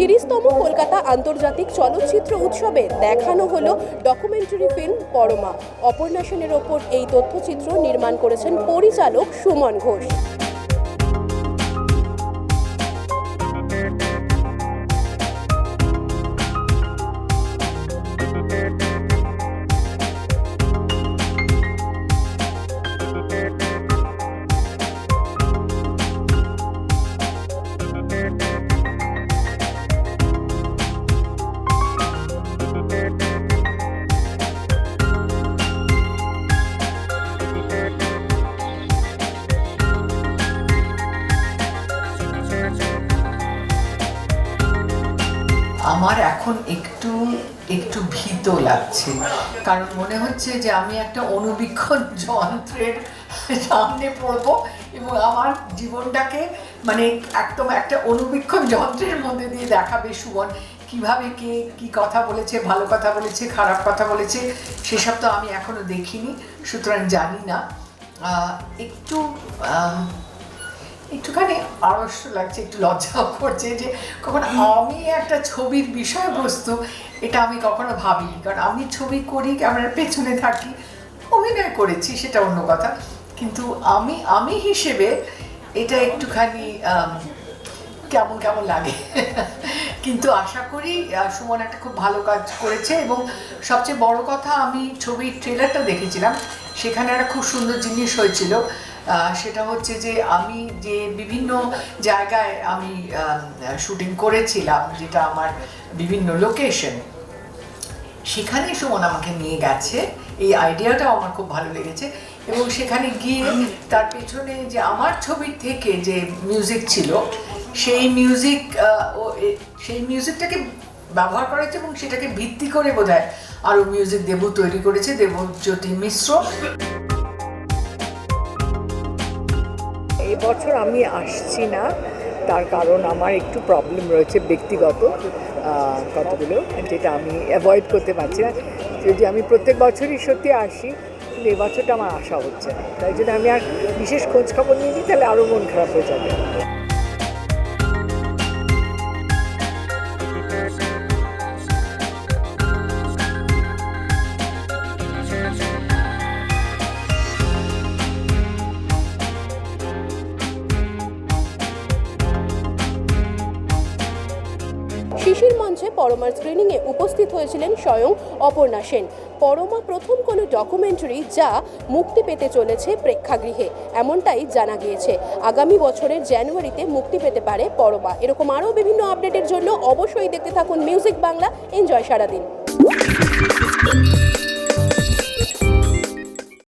তিরিশতম কলকাতা আন্তর্জাতিক চলচ্চিত্র উৎসবে দেখানো হল ডকুমেন্টারি ফিল্ম পরমা। অপর্ণা সেনের ওপর এই তথ্যচিত্র নির্মাণ করেছেন পরিচালক সুমন ঘোষ। আমার এখন একটু একটু ভীত লাগছে। কারণ মনে হচ্ছে যে আমি একটা অনুবীক্ষণ যন্ত্রের সামনে পড়ব এবং আমার জীবনটাকে মানে একদম একটা অনুবীক্ষণ যন্ত্রের মধ্যে দিয়ে দেখাবে সুমন। কীভাবে কে কি কথা বলেছে, ভালো কথা বলেছে, খারাপ কথা বলেছে, সেসব তো আমি এখনও দেখিনি। সুতরাং জানি না। একটু একটুখানি আড়ষ্ট লাগছে, একটু লজ্জাও করছে যে কখন আমি একটা ছবির বিষয়বস্তু, এটা আমি কখনো ভাবিনি। কারণ আমি ছবি করি, ক্যামেরার পেছনে থাকি, অভিনয় করেছি, সেটা অন্য কথা। কিন্তু আমি আমি হিসেবে এটা একটুখানি কেমন কেমন লাগে? কিন্তু আশা করি সুমন একটা খুব ভালো কাজ করেছে এবং সবচেয়ে বড় কথা, আমি ছবির ট্রেলারটা দেখেছিলাম। সেখানে একটা খুব সুন্দর জিনিস হয়েছিল। সেটা হচ্ছে যে আমি যে বিভিন্ন জায়গায় আমি শুটিং করেছিলাম, যেটা আমার বিভিন্ন লোকেশন সেখানে সুমন আমাকে নিয়ে গেছে। এই আইডিয়াটাও আমার খুব ভালো লেগেছে। এবং সেখানে গিয়ে তার পেছনে যে আমার ছবির থেকে যে মিউজিক ছিল, সেই মিউজিক সেই মিউজিকটাকে ব্যবহার করেছে এবং সেটাকে ভিত্তি করে বোধ হয় আরও মিউজিক দেবু তৈরি করেছে, দেবজ্যোতি মিশ্র। এই বছর আমি আসছি না। তার কারণ আমার একটু প্রবলেম রয়েছে ব্যক্তিগত কতগুলো, যেটা আমি অ্যাভয়েড করতে পারছি না। যদি আমি প্রত্যেক বছরই সত্যি আসি কিন্তু এবছরটা আমার আশা হচ্ছে না। তাই জন্য আমি আর বিশেষ খোঁজখবর নিয়ে নিই তাহলে আরও মন খারাপ হয়ে যাবে। শিশির মঞ্চে পরমার স্ক্রিনিংয়ে উপস্থিত হয়েছিলেন স্বয়ং অপর্ণা সেন। পরমা প্রথম কোনো ডকুমেন্টারি যা মুক্তি পেতে চলেছে প্রেক্ষাগৃহে, এমনটাই জানা গিয়েছে। আগামী বছরের জানুয়ারিতে মুক্তি পেতে পারে পরমা। এরকম আরও বিভিন্ন আপডেটের জন্য অবশ্যই দেখতে থাকুন মিউজিক বাংলা এনজয় সারাদিন।